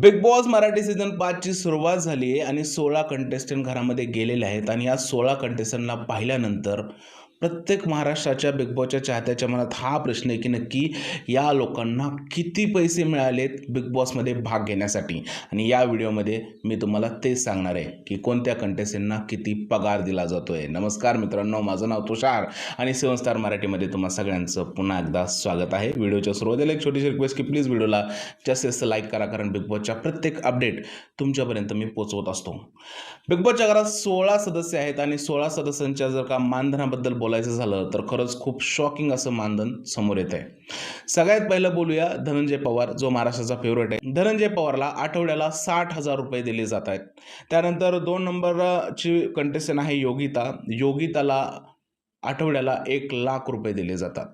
Big boss Marathi season पाचची सुरुवात झाली आहे आणि सोळा कंटेस्टंट घरामध्ये गेलेले आहेत. आणि या सोळा कंटेस्टंटला पाहिल्यानंतर प्रत्येक महाराष्ट्राच्या बिग बॉसच्या चाहत्याच्या मनात हा प्रश्न आहे की नक्की या लोकांना किती पैसे मिळालेत बिग बॉसमध्ये भाग घेण्यासाठी? आणि या व्हिडिओमध्ये मी तुम्हाला तेच सांगणार आहे की कोणत्या कंटेस्टंटना किती पगार दिला जातो आहे नमस्कार मित्रांनो माझं नाव तुषार आणि सेवन स्टार मराठीमध्ये तुम्हा सगळ्यांचं पुन्हा एकदा स्वागत आहे. व्हिडिओच्या सुरुवातीला एक छोटीशी रिक्वेस्ट की प्लीज व्हिडिओला जास्तीत जास्त लाईक करा कारण बिग बॉसच्या प्रत्येक अपडेट तुमच्यापर्यंत मी पोचवत असतो. बिग बॉसच्या घरात सोळा सदस्य आहेत आणि सोळा सदस्यांच्या जर का मानधनाबद्दल बोल बोलायचं झालं तर खरंच खूप शॉकिंग असं मानधन समोर येत आहे. सगळ्यात पहिलं बोलूया धनंजय पवार जो महाराष्ट्राचा फेवरेट आहे. धनंजय पवारला आठवड्याला साठ हजार रुपये दिले जात आहेत. त्यानंतर दोन नंबरची कंटेस्टंट आहे योगिता. योगिताला आठवड्याला एक लाख रुपये दिले जातात.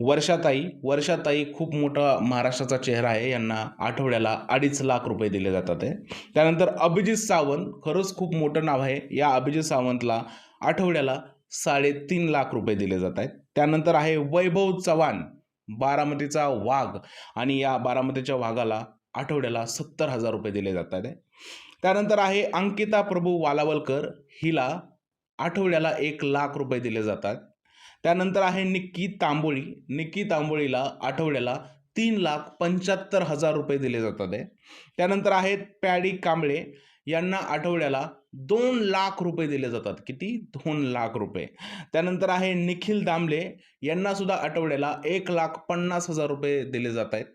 वर्षाताई वर्षाताई खूप मोठा महाराष्ट्राचा चेहरा आहे. यांना आठवड्याला अडीच लाख रुपये दिले जातात आहे. त्यानंतर अभिजित सावंत खरंच खूप मोठं नाव आहे. या अभिजित सावंतला आठवड्याला साडेतीन लाख रुपये दिले जात आहेत. त्यानंतर आहे वैभव चव्हाण बारामतीचा वाघ. आणि या बारामतीच्या वाघाला आठवड्याला सत्तर हजार रुपये दिले जात आहेत. त्यानंतर आहे अंकिता प्रभू वालावलकर हिला आठवड्याला एक लाख रुपये दिले जातात त्यानंतर आहे निक्की तांबोळी. निक्की तांबोळीला आठवड्याला तीन लाख पंच्याहत्तर हजार रुपये दिले जातात आहे त्यानंतर आहेत पॅडी कांबळे. यांना आठवड्याला दोन लाख रुपये दिले जातात. किती? दोन लाख रुपये. त्यानंतर आहे निखिल दामले. यांना सुद्धा आठवड्याला एक लाख पन्नास हजार रुपये दिले जात आहेत.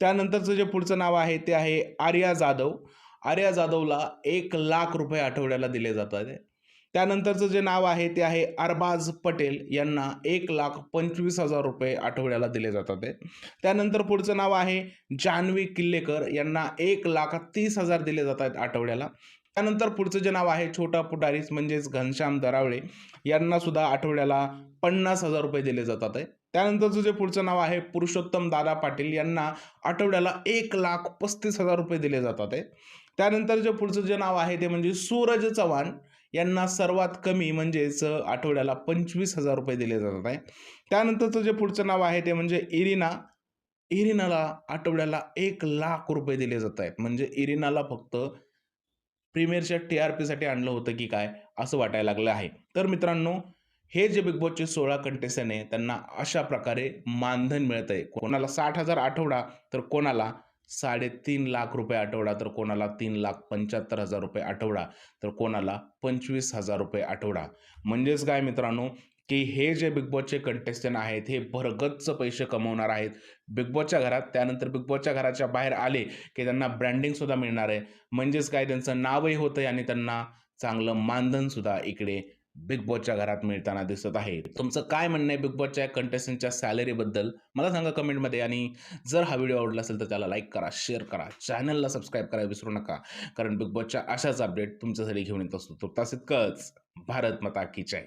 त्यानंतरचं जे पुढचं नाव आहे ते आहे आर्या जाधव. आर्या जाधवला एक लाख रुपये आठवड्याला दिले जातात त्यानंतरचं जे नाव आहे ते आहे अरबाज पटेल. यांना एक लाख पंचवीस हजार रुपये आठवड्याला दिले जातात त्यानंतर पुढचं नाव आहे जान्हवी किल्लेकर. यांना एक लाख तीस हजार दिले जात आहेत आठवड्याला. त्यानंतर पुढचं जे नाव आहे छोटा पुटारीस म्हणजेच घनश्याम दरावळे. यांना सुद्धा आठवड्याला पन्नास हजार रुपये दिले जातात आहे. त्यानंतरचं जे पुढचं नाव आहे पुरुषोत्तम दादा पाटील. यांना आठवड्याला एक लाख पस्तीस हजार रुपये दिले जातात आहे. त्यानंतर जे पुढचं जे नाव आहे ते म्हणजे सूरज चव्हाण. यांना सर्वात कमी म्हणजेच आठवड्याला पंचवीस हजार रुपये दिले जातात आहे. त्यानंतरचं जे पुढचं नाव आहे ते म्हणजे इरिना. इरिनाला आठवड्याला एक लाख रुपये दिले जात आहेत. म्हणजे इरिनाला फक्त प्रीमियरच्या टी आर पीसाठी आणलं होतं की काय असं वाटायला लागलं आहे. तर मित्रांनो हे जे बिग बॉसचे सोळा कंटेस्टंट आहे त्यांना अशा प्रकारे मानधन मिळत आहे कोणाला साठ हजार आठवडा तर कोणाला साडेतीन लाख रुपये आठवडा तर कोणाला तीन लाख पंच्याहत्तर हजार रुपये आठवडा तर कोणाला पंचवीस हजार रुपये आठवडा. म्हणजेच काय मित्रांनो की हे जे बिग बॉसचे कंटेस्टंट आहेत हे भरगच्च पैसे कमवणार आहेत. बिग बॉसच्या घरात त्यानंतर बिग बॉसच्या घराच्या बाहेर आले की त्यांना ब्रँडिंगसुद्धा मिळणार आहे. म्हणजेच काय त्यांचं नावही होतं आहे आणि त्यांना चांगलं मानधनसुद्धा इकडे बिग बॉसच्या घरात मिळताना दिसत आहे तुमचं काय म्हणणं आहे बिग बॉसच्या कंटेस्टंटच्या सॅलरीबद्दल मला सांगा कमेंटमध्ये आणि जर हा व्हिडिओ आवडला असेल तर त्याला लाईक करा शेअर करा. चॅनलला सबस्क्राईब करायला विसरू नका. कारण बिग बॉसच्या अशाच अपडेट तुमच्यासाठी घेऊन येत असतो. तो तसेच इतकंच भारत माता की जय.